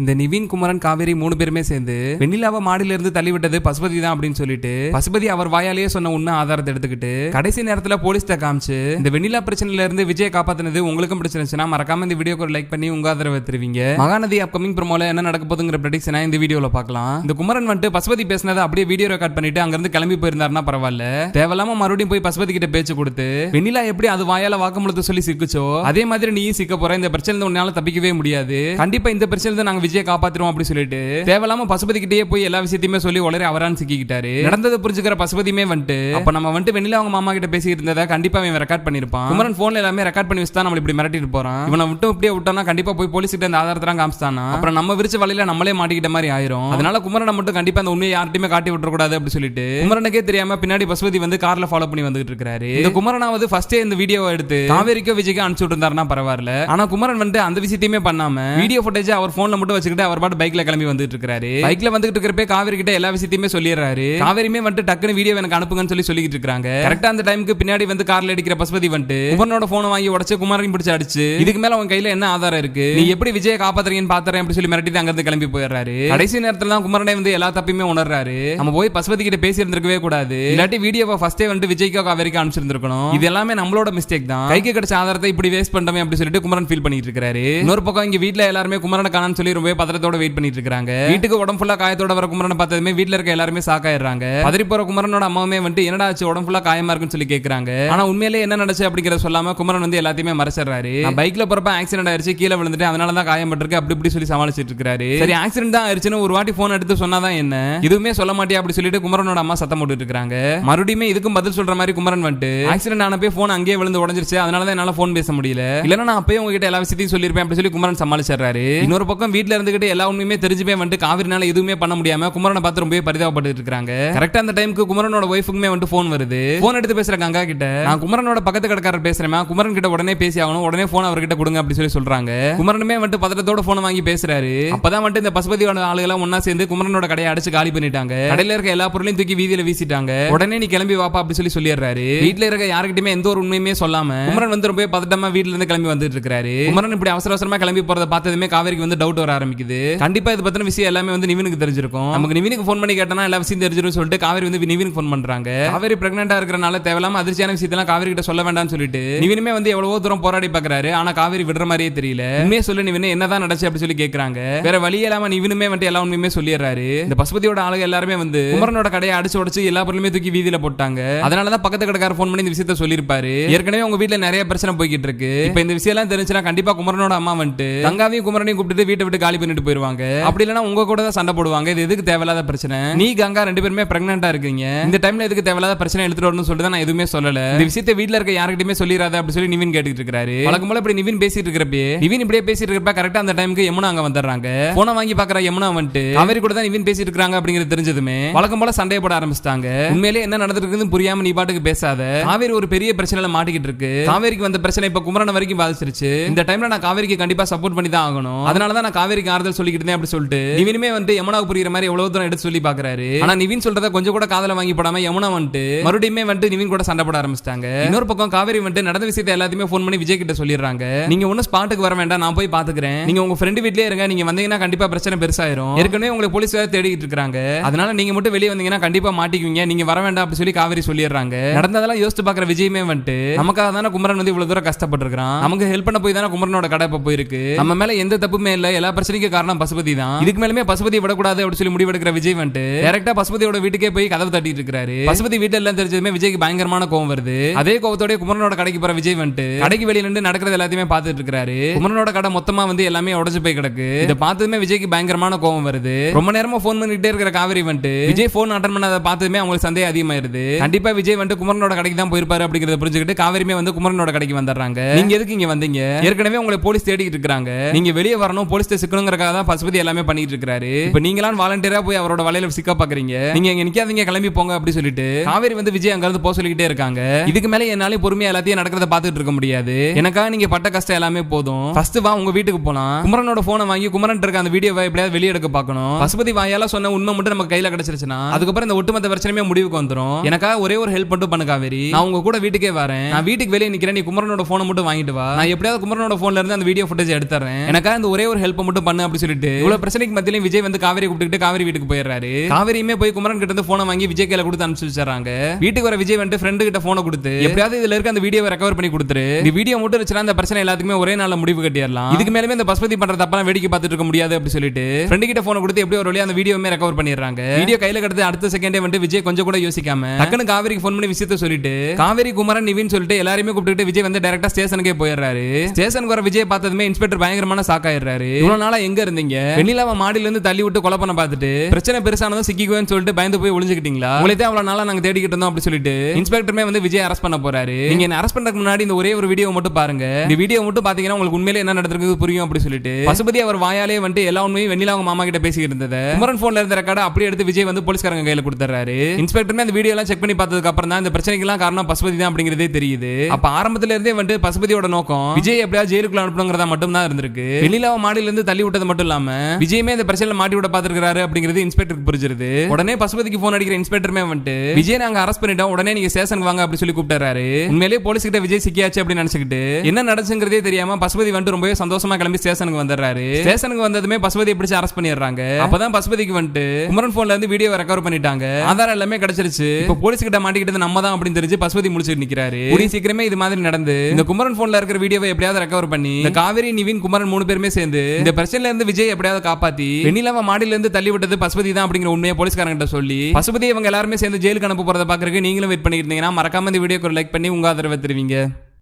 இந்த நிவின் குமரன் காவேரி மூணு பேருமே சேர்ந்து வெண்ணிலாவை மாடியில இருந்து தள்ளி விட்டது பசுபதி தான் அப்படின்னு சொல்லிட்டு பசுபதி அவர் வாயாலேயே சொன்ன உண்மை ஆதாரத்தை எடுத்துக்கிட்டு கடைசி நேரத்துல போலீஸ்ட காமிச்சு இந்த வெண்ணிலா பிரச்சனையில இருந்து விஜய காப்பாத்தினது உங்களுக்கும் பிடிச்சிருந்துச்சுன்னா மறக்காம இந்த வீடியோக்கு ஒரு லைக் பண்ணி உங்க ஆதரவை தருவீங்க. மகாநதி அப்கமிங் ப்ரோமோல என்ன நடக்க போதுங்கிற ப்ரெடிக்ஷனை இந்த வீடியோல பார்க்கலாம். இந்த குமரன் வந்துட்டு பசுபதி பேசினதை அப்படியே வீடியோ ரெக்கார்ட் பண்ணிட்டு அங்கிருந்து கிளம்பி போயிருந்தாருன்னா பரவாயில்ல. தேவையில்லாம மறுபடியும் போய் பசுபதி கிட்ட பேச்சு கொடுத்து வெண்ணிலா எப்படி அது வாயால வாக்குமூலத்தை சொல்லி சிக்கிச்சோ அதே மாதிரி நீயும் சிக்க போற இந்த பிரச்சனை உன்னால தப்பிக்கவே முடியாது. கண்டிப்பா இந்த பிரச்சனை நாங்க விஜய் காப்பாத்திரும் அப்படி சொல்லிட்டு தேவையில்லாம பசுபதி கிட்டேயே போய் எல்லா விஷயத்தையுமே சொல்லி உளறி அவரான்னு சிக்கிக்கிட்டாரு. நடந்ததை புரிஞ்சுக்கிற பசுபதியுமே வந்துட்டு அப்ப நம்ம வந்துட்டு வெளியில அவங்க மாமா கிட்ட பேசிட்டு இருந்ததா கண்டிப்பா அவன் ரெக்கார்ட் பண்ணிருப்பான். குமரன் போன்ல எல்லாமே ரெக்கார்ட் பண்ணி வச்சு தான் நம்ம இப்படி மிரட்டிட்டு போறான். இவனை விட்டு இப்படியே விட்டோம்னா கண்டிப்பா போய் போலீஸ் கிட்ட இந்த ஆதாரத்தெல்லாம் காமிச்சானா அப்புறம் நம்ம விரிச்ச வழியில நம்மளே மாட்டிக்கிட்ட மாதிரி ஆயிரும். அதனால குமரனை மட்டும் கண்டிப்பா அந்த உண்மையை யார்ட்டையுமே காட்டி விட்டுற கூடாது அப்படின்னு சொல்லிட்டு குமரனுக்கே தெரியாம பின்னாடி பசுபதி வந்து கார்ல ஃபாலோ பண்ணி வந்துட்டு இருக்காரு. இந்த குமரனாவது ஃபர்ஸ்டே இந்த வீடியோவை எடுத்து காவேரிக்கோ விஜய்க்கு அனுப்பிச்சு விட்டுருந்தாருன்னா பரவாயில்ல. ஆனா குமரன் வந்து அந்த விஷயத்தையுமே பண்ணாம வீடியோ ஃபுட்டேஜ் அவர் போன்ல மட்டும் வச்சுக்கிட்டு அவர் பாட்டு பைக்ல கிளம்பி வந்துட்டு இருக்காரு. பைக்ல வந்துட்டு இருக்கிறப்ப காவேரி கிட்ட எல்லா விஷயத்தையுமே சொல்லிடுறாரு. காவேரியுமே வந்துட்டு டக்குனு வீடியோ எனக்கு அனுப்புங்கன்னு சொல்லி சொல்லிட்டு இருக்காங்க. கரெக்டா அந்த டைமுக்கு பின்னாடி வந்து கார்ல அடிக்கிற பசுபதி வந்துட்டு குமரனோட போனை வாங்கி உடச்சு குமரனையும் பிடிச்சு அடிச்சு இதுக்கு மேல அவன் கையில என்ன ஆதாரம் இருக்கு? நீ எப்படி விஜய காப்பாத்துறீங்கன்னு பாத்துறேன் அப்படி சொல்லி மிரட்டி அங்க இருந்து கிளம்பி போயிடுறாரு. கடைசி நேரத்துல தான் குமரனே வந்து எல்லா தப்பையுமே உணர்றாரு. நம்ம போய் பசுபதி கிட்ட பேசி இருந்திருக்கவே கூடாது. இல்லாட்டி வீடியோவை ஃபர்ஸ்டே வந்து விஜய்க்கோ காவேரிக்கோ அனுப்பிச்சிருந்திருக்கணும். இது எல்லாமே நம்மளோட மிஸ்டேக் தான். கைக்கு கிடைச்ச ஆதாரத்தை இப்படி வேஸ்ட் பண்றோமே அப்படி சொல்லிட்டு குமரன் ஃபீல் பண்ணிட்டு இருக்காரு. இன்னொரு பக்கம் இங்க வீட்ல எல்லாருமே குமரனை காணான்னு சொல்லி ரொம்ப பதறத்தோட வெயிட் பண்ணிட்டு இருக்காங்க வீட்டுக்கு உடம்பு ஃபுல்லா காயத்தோட வர குமரனை பார்த்ததுமே வீட்ல இருக்க எல்லாருமே சாக்காயிடுறாங்க பதறி போற குமரனோட அம்மாவுமே வந்துட்டு என்னடா ஆச்சு? உடம்பு ஃபுல்லா காயமா இருக்குன்னு சொல்லி கேக்குறாங்க. ஆனா உண்மையிலே என்ன நடச்சு அப்படிங்கறத சொல்லாம குமரன் வந்து எல்லாத்தையுமே மறைச்சிடுறாரு. பைக்ல போறப்ப ஆக்சிடென்ட் ஆயிருச்சு கீழே விழுந்துட்டு அதனால தான் காயம் பட்டிருக்கு அப்படி இப்படி சொல்லி சமாளிச்சிட்டு இருக்காரு சரி ஆக்சிடென்ட் தான் ஆயிருச்சுன்னு ஒரு வாட்டி போன் எடுத்து சொன்னாதான் என்ன? இதுவுமே சொல்ல மாட்டியா அப்படி சொல்லிட்டு குமரனோட அம்மா சத்தம் போட்டுட்டு இருக்காங்க மறுபடியும் இதுக்கும் பதில் சொல்ற மாதிரி குமரன் வந்துட்டு ஆக்சிடென்ட் ஆனப்பே போன் அங்கேயே விழுந்து உடஞ்சிருச்சு அதனால தான் என்னால போன் பேச முடியல. இல்லன்னா நான் அப்பயே உங்ககிட்ட எல்லா விஷயத்தையும் சொல்லியிருப்பேன் அப்படி சொல்லி குமரன் சமாளிச்சிடுறாரு. இன்னொரு பக்கம் வீட்டில் இருந்துகிட்டு எல்லா உண்மையுமே தெரிஞ்சுமே வந்துட்டு காவிரினால எதுவுமே பண்ண முடியாம குமரனை பார்த்து ரொம்பவே பரிதாபப்பட்டு இருக்காங்க. கரெக்டா அந்த டைமுக்கு குமரனோட ஒய்ஃபுக்குமே வந்து போன் வருது. போன் எடுத்து பேசுற கங்கா கிட்ட நான் குமரனோட பக்கத்து கடைக்காரர் பேசுறேன் குமரன் கிட்ட உடனே பேசி ஆகணும். உடனே போன் அவர்கிட்ட கொடுங்க அப்படி சொல்லி சொல்றாங்க. குமரனுமே வந்துட்டு பதட்டத்தோட போன் வாங்கி பேசுறாரு. அப்பதான் வந்துட்டு இந்த பசுபதியோட ஆளுகள் ஒன்னா சேர்ந்து குமரனோட கடையை அடிச்சு காலி பண்ணிட்டாங்க. கடையில இருக்க எல்லா பொருளையும் தூக்கி வீதியில வீசிட்டாங்க. உடனே நீ கிளம்பி வாப்பா அப்படி சொல்லி சொல்லிடுறாரு. வீட்ல இருக்க யாருக்கிட்டயுமே எந்த ஒரு உண்மையுமே சொல்லாம குமரன் வந்து ரொம்ப பதட்டமா வீட்டுல இருந்து கிளம்பி வந்துட்டு இருக்காரு குமரன் இப்படி அவசர அவசரமா கிளம்பி போறத பார்த்ததுமே காவேரிக்கு வந்து டவுட் வர ஆரம்பிக்குது. கண்டிப்பா இது பத்தின விஷயம் எல்லாமே வந்து நிவினுக்கு தெரிஞ்சிருக்கும். நமக்கு நிவினுக்கு ஃபோன் பண்ணி கேட்டனா எல்லா விஷயம் தெரிஞ்சிரும் சொல்லிட்டு காவேரி வந்து நிவினுக்கு ஃபோன் பண்றாங்க. காவேரி பிரெக்னெண்டா இருக்கறனால தேவையில்லாம அதிர்ச்சியான விஷயத்தெல்லாம் காவேரி கிட்ட சொல்ல வேண்டாம்னு சொல்லிட்டு நிவினுமே வந்து எவ்வளவோ தூரம் போராடி பாக்குறாரு. ஆனா காவேரி விடுற மாதிரியே தெரியல. உண்மையே சொல்லு நிவின் என்னதான் நடச்சு அப்படி சொல்லி கேக்குறாங்க. வேற வழி இல்லாம நிவினுமே வந்து எல்லா உண்மையுமே சொல்லிடுறாரு. இந்த பசுபதியோட ஆளுங்க எல்லாருமே வந்து குமரனோட கடையை அடிச்சு உடைச்சு எல்லா பொருளுமே தூக்கி வீதியில போட்டாங்க. அதனாலதான் பக்கத்து கடைக்கார ஃபோன் பண்ணி இந்த விஷயத்த சொல்லிருப்பாரு ஏற்கனவே உங்க வீட்ல நிறைய பிரச்சனை போய்கிட்டு இருக்கு. இப்ப இந்த விஷயம் எல்லாம் தெரிஞ்சுனா கண்டிப்பா குமரனோட அம்மா வந்துட்டு கங்காவையும் குமரனையும் கூப்பிட்டு வீட்டை விட்டு காலி பண்ணிட்டு போயிருவாங்க. அப்படி இல்லைன்னா உங்க கூட தான் சண்டை போடுவாங்க. இது எதுக்கு தேவையில்லாத பிரச்சனை? நீ கங்கா ரெண்டு பேருமே பிரெக்னெண்டா இருக்கீங்க. இந்த டைம்ல எதுக்கு தேவையில்லாத பிரச்சனை எடுத்துட்டு வரணும்னு சொல்லிட்டு நான் எதுவுமே சொல்லல. இந்த விஷயத்தை வீட்டுல இருக்க யார்கிட்டயுமே சொல்லிடாத அப்படி சொல்லி நிவின் கேட்டுட்டு இருக்காரு. வழக்கம் போல இப்படி நிவின் பேசிட்டு இருக்கிறப்பே நிவின் இப்படியே பேசிட்டு இருக்கிறப்ப கரெக்டா அந்த டைமுக்கு யமுனா அங்க வந்துடுறாங்க. போன வாங்கி பாக்குற யமுனா வந்துட்டு காவேரி கூட தான் நிவின் பேசிட்டு இருக்காங்க அப்படிங்கிறது தெரிஞ்சதுமே வழக்கம் போல சண்டையை போட ஆரம்பிச்சிட்டாங்க. உண்மையிலே என்ன நடந்திருக்குன்னு புரியாம நீ பாட்டுக்கு பேசாத. காவேரி ஒரு பெரிய பிரச்சனையில மாட்டிக்கிட்டு இருக்கு. காவேரிக்கு வந்த பிரச்சனை இப்ப குமரன் வரைக்கும் பாதிச்சிருச்சு. இந்த டைம்ல நான் காவேரிக்கு கண்டிப்பா சப்போர்ட் பண்ணி தான் ஆகணும். அதனாலதான் நான் காவேரி காவேரிக்கு ஆறுதல் சொல்லிக்கிட்டு இருந்தேன் அப்படி சொல்லிட்டு. நிவினுமே வந்து யமுனாவுக்கு புரியுற மாதிரி எவ்வளவு தூரம் எடுத்து சொல்லி பாக்குறாரு. ஆனா நிவின் சொல்றத கொஞ்சம் கூட காதல வாங்கி போடாம யமுனா வந்துட்டு மறுபடியுமே வந்துட்டு நிவின் கூட சண்டை போட ஆரம்பிச்சிட்டாங்க. இன்னொரு பக்கம் காவேரி வந்துட்டு நடந்த விஷயத்தை எல்லாத்தையுமே ஃபோன் பண்ணி விஜய் கிட்ட சொல்லிடுறாங்க. நீங்க ஒன்னும் ஸ்பாட்டுக்கு வர வேண்டாம் நான் போய் பாத்துக்கிறேன். நீங்க உங்க ஃப்ரெண்டு வீட்லயே இருங்க நீங்க வந்தீங்கன்னா கண்டிப்பா பிரச்சனை பெருசாயிரும். ஏற்கனவே உங்களை போலீஸ் வேற தேடிட்டு இருக்காங்க. அதனால நீங்க மட்டும் வெளியே வந்தீங்கன்னா கண்டிப்பா மாட்டிக்குவீங்க நீங்க வர வேண்டாம் அப்படி சொல்லி காவேரி சொல்லிடுறாங்க. நடந்ததெல்லாம் யோசிச்சு பாக்குற விஜயமே வந்துட்டு நமக்காக தானே குமரன் வந்து இவ்வளவு தூரம் கஷ்டப்பட்டிருக்கான் நமக்கு ஹெல்ப் பண்ண போய் தானே குமரனோட கடை இப்ப போயிருக்கு. நம்ம மேல எந்த தப்புமே இல்ல எல்லா பிரச்சனைக்கு காரணம் பசுபதி தான். இதுக்கு மேலுமே பசுபதி விடக்கூடாது அப்படின்னு சொல்லி முடிவெடுக்கிற விஜய் வந்துட்டு டேரக்டா பசுபதியோட வீட்டுக்கே போய் கதவு தட்டிட்டு இருக்காரு. பசுபதி வீட்டுல எல்லாம் தெரிஞ்சதுமே விஜய்க்கு பயங்கரமான கோவம் வருது. அதே கோவத்தோட குமரனோட கடைக்கு போற விஜய் வந்துட்டு கடைக்கு வெளியில நின்று நடக்கிறது எல்லாத்தையுமே பார்த்துட்டு இருக்காரு. குமரனோட கடை மொத்தமா வந்து எல்லாமே உடஞ்சு போய் கிடக்கு. இதை பார்த்ததுமே விஜய்க்கு பயங்கரமான கோவம் வருது. ரொம்ப நேரமா போன் பண்ணிட்டே இருக்கிற காவேரி வந்துட்டு விஜய் ஃபோன் அட்டன் பண்ணாத பார்த்ததுமே அவங்களுக்கு சந்தேகம் அதிகமாயிருது. கண்டிப்பா விஜய் வந்துட்டு குமரனோட கடைக்கு தான் போயிருப்பாரு அப்படிங்கறத புரிஞ்சுக்கிட்டு காவேரிமே வந்து குமரனோட கடைக்கு வந்துடுறாங்க. நீங்க எதுக்கு இங்க வந்தீங்க? ஏற்கனவே உங்களை போலீஸ் தேடிட்டு இருக்காங்க நீங்க வெளியே வரணும் போலீஸ் ஸ்டேஷன் சிக்கணுங்கிறக்காக தான் பசுபதி எல்லாமே பண்ணிட்டு இருக்காரு இப்ப நீங்களாம் வாலண்டியரா போய் அவரோட வலையில சிக்க பாக்குறீங்க. நீங்க இங்க நிக்காதீங்க கிளம்பி போங்க அப்படி சொல்லிட்டு காவேரி வந்து விஜய் அங்க இருந்து போக சொல்லிக்கிட்டே இருக்காங்க. இதுக்கு மேல என்னாலே பொறுமையா எல்லாத்தையும் நடக்கிறத பாத்துட்டு இருக்க முடியாது. எனக்காக நீங்க பட்ட கஷ்டம் எல்லாமே போதும். ஃபர்ஸ்ட் வா உங்க வீட்டுக்கு போலாம். குமரனோட போனை வாங்கி குமரன் இருக்க அந்த வீடியோவை எப்படியாவது வெளியே எடுக்க பார்க்கணும். பசுபதி வாயால சொன்ன உண்மை மட்டும் நம்ம கையில கிடைச்சிருச்சுன்னா அதுக்கப்புறம் இந்த ஒட்டுமொத்த பிரச்சனையுமே முடிவுக்கு வந்துடும் எனக்காக ஒரே ஒரு ஹெல்ப் மட்டும் பண்ணு காவேரி. நான் உங்க கூட வீட்டுக்கே வரேன். நான் வீட்டுக்கு வெளியே நிக்கிறேன். நீ குமரனோட போனை மட்டும் வாங்கிட்டு வா. நான் எப்படியாவது குமரனோட போன்ல இருந்து அந்த வீடியோ ஃபுட்டேஜ் எடுத்துறேன். எனக்காக இந்த ஒரே ஒரு ஹெல்ப் மட்டும் ஒண்ணு பண்ணு அப்படி சொல்லிட்டு. இவ்வளவு பிரச்சனைக்கு மத்தியிலும் விஜய் வந்து காவேரி கூப்பிட்டுக்கிட்டு காவேரி வீட்டுக்கு போயிடுறாரு. காவேரியுமே போய் குமரன் கிட்ட இருந்து போனை வாங்கி விஜய் கையில கொடுத்து அனுப்பிச்சு வச்சாங்க வீட்டுக்கு வர விஜய் வந்து ஃப்ரெண்டு கிட்ட போனை கொடுத்து எப்படியாவது இதுல இருக்க அந்த வீடியோவை ரெக்கவர் பண்ணி கொடுத்துரு. இந்த வீடியோ மட்டும் வச்சுனா அந்த பிரச்சனை எல்லாத்துக்குமே ஒரே நாள்ல முடிவு கட்டிடலாம். இதுக்கு மேலுமே இந்த பசுபதி பண்ற தப்பெல்லாம் வேடிக்கை பார்த்துட்டு இருக்க முடியாது அப்படி சொல்லிட்டு ஃப்ரெண்டு கிட்ட போனை கொடுத்து எப்படி ஒரு வழியா அந்த வீடியோவுமே ரெக்கவர் பண்ணிடுறாங்க. வீடியோ கையில கிடத்து அடுத்த செகண்டே வந்து விஜய் கொஞ்சம் கூட யோசிக்காம டக்குனு காவேரிக்கு ஃபோன் பண்ணி விஷயத்த சொல்லிட்டு காவேரி குமரன் நிவின் சொல்லிட்டு எல்லாரையுமே கூப்பிட்டு விஜய் வந்து டைரக்டா ஸ்டேஷனுக்கே போயிடுறாரு. ஸ்டேஷனுக்கு வர விஜய் பார்த்ததுமே இன்ஸ்பெக்டர் பயங்கரமான ஷாக் ஆயிடுறாரு. இவ்வளவு நாளா எங்க இருந்தீங்க? வெண்ணிலாவை மாடியில இருந்து தள்ளி விட்டு கொலை பண்ண பார்த்துட்டு பிரச்சனை பெருசானதும் சிக்கிக்குவேன்னு சொல்லிட்டு பயந்து போய் ஒளிஞ்சுக்கிட்டீங்களா? உங்களை தான் அவ்வளவு நாளா நாங்க தேடிக்கிட்டு இருந்தோம் அப்படி சொல்லிட்டு. இன்ஸ்பெக்டருமே வந்து விஜய் அரெஸ்ட் பண்ண போறாரு. நீங்க என்ன அரெஸ்ட் பண்றதுக்கு முன்னாடி இந்த ஒரே ஒரு வீடியோ மட்டும் பாருங்க. இந்த வீடியோ மட்டும் பாத்தீங்கன்னா உங்களுக்கு உண்மையிலே என்ன நடந்திருக்கு புரியும் அப்படி சொல்லிட்டு. பசுபதி அவர் வாயாலே வந்துட்டு எல்லா உண்மையும் வெண்ணிலா அவங்க மாமா கிட்ட பேசிக்கிட்டு இருந்ததை. குமரன் போன்ல இருந்த ரெக்கார்டை அப்படியே எடுத்து விஜய் வந்து போலீஸ்காரங்க கையில கொடுத்துறாரு இன்ஸ்பெக்டருமே அந்த வீடியோ எல்லாம் செக் பண்ணி பார்த்ததுக்கு அப்புறம் தான் இந்த பிரச்சனைக்கெல்லாம் காரணம் பசுபதி தான் அப்படிங்கிறதே தெரியுது. அப்ப ஆரம்பத்துல இருந்தே வந்து பசுபதியோட நோக்கம் விஜய் எப்படியாவது ஜெயிலுக்குள்ள அனுப்பணுங்கிறதா மட்டும் தான் இருந்திருக்கு. வெளியில மாடியில இருந்து தள்ளி தள்ளி விட்டது மட்டும் இல்லாம விஜயமே இந்த பிரச்சனை மாட்டி விட பாத்துருக்காரு அப்படிங்கிறது இன்ஸ்பெக்டருக்கு புரிஞ்சிருது. உடனே பசுபதிக்கு போன் அடிக்கிற இன்ஸ்பெக்டருமே வந்துட்டு விஜய் நாங்க அரெஸ்ட் பண்ணிட்டோம் உடனே நீங்க ஸ்டேஷனுக்கு வாங்க அப்படி சொல்லி கூப்பிட்டாரு உண்மையிலேயே போலீஸ் கிட்ட விஜய் சிக்கியாச்சு அப்படின்னு நினைச்சுக்கிட்டு என்ன நடச்சுங்கிறதே தெரியாம பசுபதி வந்துட்டு ரொம்பவே சந்தோஷமா கிளம்பி ஸ்டேஷனுக்கு வந்துடுறாரு. ஸ்டேஷனுக்கு வந்ததுமே பசுபதி பிடிச்சு அரெஸ்ட் பண்ணிடுறாங்க. அப்பதான் பசுபதிக்கு வந்துட்டு குமரன் போன்ல இருந்து வீடியோ ரெக்கவர் பண்ணிட்டாங்க. ஆதாரம் எல்லாமே கிடைச்சிருச்சு. இப்போ போலீஸ் கிட்ட மாட்டிக்கிட்டது நம்ம தான் அப்படின்னு தெரிஞ்சு பசுபதி முடிச்சுட்டு நிக்கிறாரு. கூடிய சீக்கிரமே இது மாதிரி நடந்து இந்த குமரன் போன்ல இருக்கிற வீடியோவை எப்படியாவது ரெக்கவர் பண்ணி காவேரி நிவின் குமரன் மூணு பேருமே சேர்ந்து இந்த பிரச்சனை பிரச்சனையில இருந்து விஜய் எப்படியாவது காப்பாத்தி வெண்ணிலாவை மாடியில இருந்து தள்ளி விட்டது பசுபதி தான் அப்படிங்கிற உண்மையை போலீஸ்காரங்கிட்ட சொல்லி பசுபதி இவங்க எல்லாருமே சேர்ந்து ஜெயிலுக்கு அனுப்ப போறதை பாக்குறதுக்கு நீங்களும் வெயிட் பண்ணிட்டு இருந்தீங்கன்னா மறக்காம இந்த வீடியோக்கு லைக் பண்ணி உங்க ஆதரவை தருவீங்க.